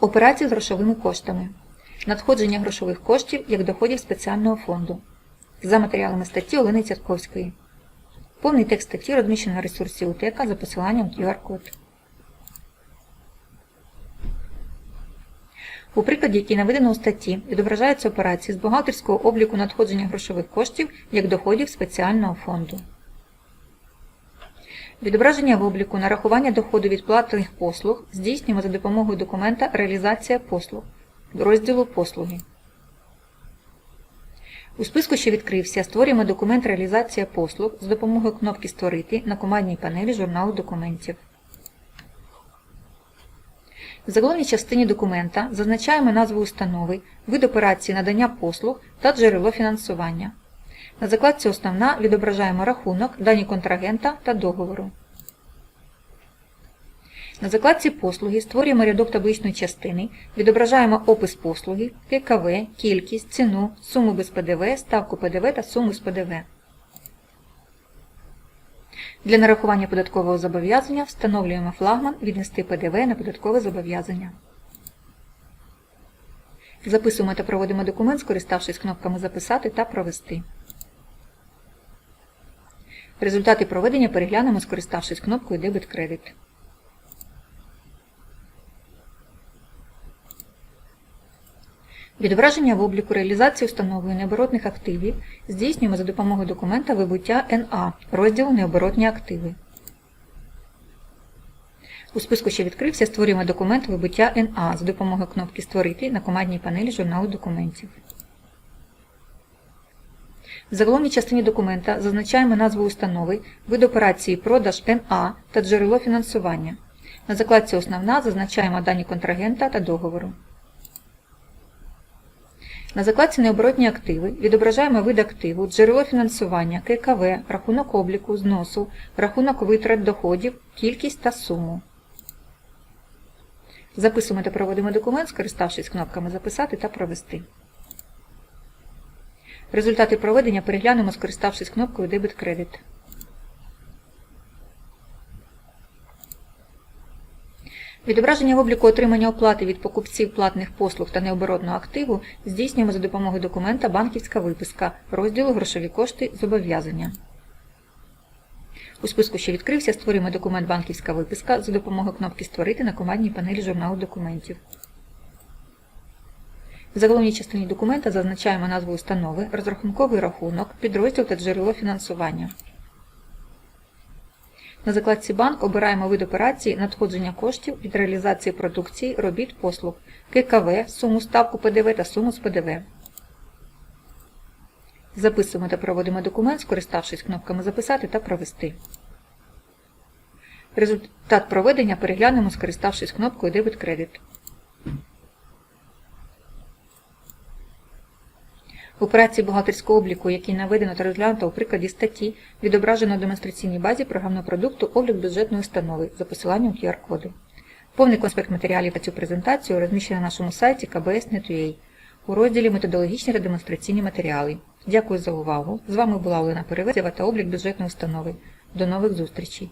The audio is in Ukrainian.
Операції з грошовими коштами. Надходження грошових коштів як доходів спеціального фонду. За матеріалами статті Олени Цятковської. Повний текст статті розміщено на ресурсі УТЕКа за посиланням QR-код. У прикладі, який наведено у статті, відображаються операції з бухгалтерського обліку надходження грошових коштів як доходів спеціального фонду. Відображення в обліку нарахування доходу від платних послуг здійснюємо за допомогою документа Реалізація послуг розділу Послуги. У списку, що відкрився, створюємо документ Реалізація послуг з допомогою кнопки Створити на командній панелі журналу документів. В заголовній частині документа зазначаємо назву установи, вид операції надання послуг та джерело фінансування. На закладці Основна відображаємо рахунок, дані контрагента та договору. На закладці Послуги створюємо рядок табличної частини, відображаємо опис послуги, ККВ, кількість, ціну, суму без ПДВ, ставку ПДВ та суму з ПДВ. Для нарахування податкового зобов'язання встановлюємо флагман віднести ПДВ на податкове зобов'язання. Записуємо та проводимо документ, скориставшись кнопками Записати та Провести. Результати проведення переглянемо, скориставшись кнопкою Дебет-кредит. Відображення в обліку реалізації установою необоротних активів здійснюємо за допомогою документа вибуття НА розділу Необоротні активи. У списку, що відкрився, створюємо документ вибуття НА за допомогою кнопки Створити на командній панелі журналу документів. В заголовній частині документа зазначаємо назву установи, вид операції продаж НА та джерело фінансування. На закладці Основна зазначаємо дані контрагента та договору. На закладці Необоротні активи відображаємо вид активу, джерело фінансування, ККВ, рахунок обліку, зносу, рахунок витрат доходів, кількість та суму. Записуємо та проводимо документ, скориставшись кнопками Записати та Провести. Результати проведення переглянемо, скориставшись кнопкою Дебет-кредит. Відображення в обліку отримання оплати від покупців платних послуг та необоротного активу здійснюємо за допомогою документа Банківська виписка розділу Грошові кошти зобов'язання. У списку, що відкрився, створюємо документ Банківська виписка за допомогою кнопки Створити на командній панелі журналу документів. В заголовній частині документа зазначаємо назву установи, розрахунковий рахунок, підрозділ та джерело фінансування. На закладці банк обираємо вид операції надходження коштів від реалізації продукції, робіт, послуг, ККВ, суму ставку ПДВ та суму з ПДВ. Записуємо та проводимо документ, скориставшись кнопками Записати та Провести. Результат проведення переглянемо, скориставшись кнопкою Дебет-кредит. В операції бухгалтерського обліку, який наведено та розглянуто у прикладі статті, відображено в демонстраційній базі програмного продукту облік бюджетної установи за посиланням QR-коду. Повний конспект матеріалів та цю презентацію розміщено на нашому сайті kbs.net.ua у розділі Методологічні та демонстраційні матеріали. Дякую за увагу. З вами була Олена Перевезєва та облік бюджетної установи. До нових зустрічей!